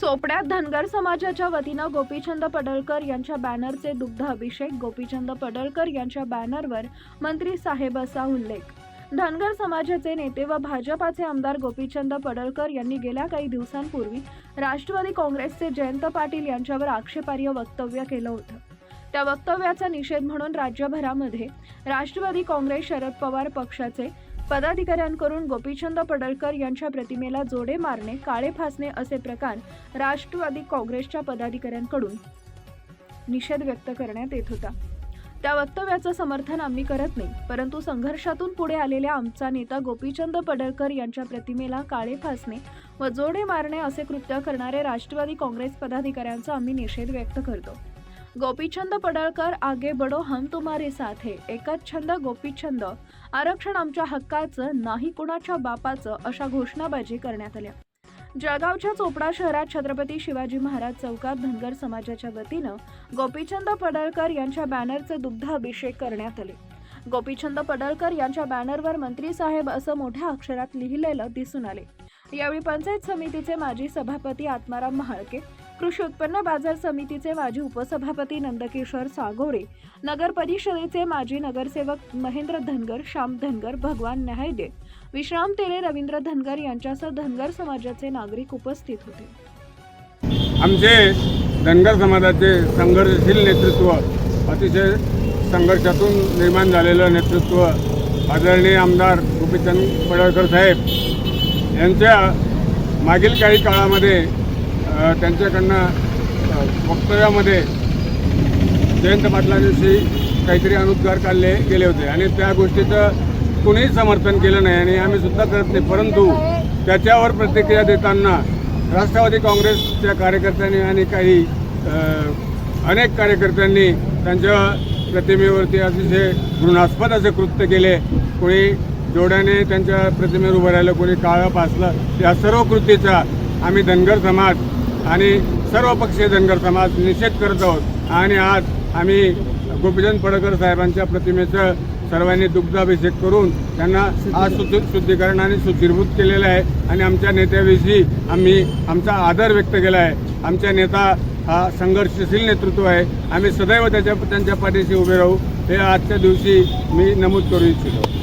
चोपड्यात धनगर समाजाच्या वतीनं गोपीचंद पडळकर यांच्या बॅनरचे दुग्ध अभिषेक गोपीचंद पडळकर यांच्या बॅनरवर मंत्री साहेब असा उल्लेख. धनगर समाजाचे नेते व भाजपाचे आमदार गोपीचंद पडळकर यांनी गेल्या काही दिवसांपूर्वी राष्ट्रवादी काँग्रेसचे जयंत पाटील यांच्यावर आक्षेपार्ह वक्तव्य केलं होतं. त्या वक्तव्याचा निषेध म्हणून राज्यभरामध्ये राष्ट्रवादी काँग्रेस शरद पवार पक्षाचे पदाधिकाऱ्यांकडून गोपीचंद पडळकर यांच्या प्रतिमेला जोडे मारणे काळे फासणे असे प्रकार राष्ट्रवादी काँग्रेसच्या पदाधिकाऱ्यांकडून निषेध व्यक्त करण्यात येत होता. त्या वक्तव्याचं समर्थन आम्ही करत नाही परंतु संघर्षातून पुढे आलेल्या आमचा नेता गोपीचंद पडळकर यांच्या प्रतिमेला काळे फासणे व जोडे मारणे असे कृत्य करणारे राष्ट्रवादी काँग्रेस पदाधिकाऱ्यांचा आम्ही निषेध व्यक्त करतो. गोपीचंद पडळकर आगे बडो हम तुम्हारे साथ. हे एकच छंद गोपीचंद. आरक्षण आमच्या हक्काचं नाही कुणाच्या बापाचं अशा घोषणाबाजी करण्यात आल्या. जळगावच्या चोपडा शहरात छत्रपती शिवाजी महाराज चौकात धनगर समाजाच्या वतीनं गोपीचंद पडळकर यांच्या बॅनरचे दुग्ध अभिषेक करण्यात आले. गोपीचंद पडळकर यांच्या बॅनरवर मंत्री साहेब असं मोठ्या अक्षरात लिहिलेलं दिसून आले. यावेळी पंचायत समितीचे माजी सभापती आत्माराम महाळके कृषी उत्पन्न बाजार समितीचे माजी उपसभापती नंदकिशोर सागोरे नगर परिषदेचे माजी नगरसेवक महेंद्र धनगर श्याम धनगर भगवान न्यायदे विश्राम तेरे रवींद्र धनगर यांच्यासह धनगर समाजाचे नागरिक उपस्थित होते. आमचे धनगर समाजाचे संघर्षशील नेतृत्व अतिशय संघर्षातून निर्माण झालेलं नेतृत्व आदरणीय आमदार गोपीचंद पडळकर साहेब यांच्या मागील काही काळामध्ये त्यांच्याकडनं वक्तव्यामध्ये जयंत पाटलांविषयी काहीतरी अनुद्गार काढले गेले होते. आणि त्या गोष्टीचं कुणीही समर्थन केलं नाही आणि आम्ही सुद्धा करत नाही. परंतु त्याच्यावर प्रतिक्रिया देताना राष्ट्रवादी काँग्रेसच्या कार्यकर्त्यांनी आणि काही अनेक कार्यकर्त्यांनी त्यांच्या प्रतिमेवरती अतिशय घृणास्पद असे कृत्य केले. कोणी जोड्याने त्यांच्या प्रतिमेवर उभं राहिलं कोणी काळं पासलं या सर्व कृतीचा आम्ही धनगर समाज आणि सर्व पक्षीय धनगर समाज निषेध करत आहोत. आणि आज आम्ही गोपीचंद फडकर साहेबांच्या प्रतिमेचं सर्वांनी दुग्धाभिषेक करून त्यांना आज शुद्ध शुद्धीकरण आणि शुद्धीभूत केलेलं आहे. आणि आमच्या नेत्याविषयी आम्ही आमचा आदर व्यक्त केला आहे. आमच्या नेता हा संघर्षशील नेतृत्व आहे. आम्ही सदैव त्याच्या त्यांच्या पाठीशी उभे राहू. हे आजच्या दिवशी मी नमूद करू इच्छितो.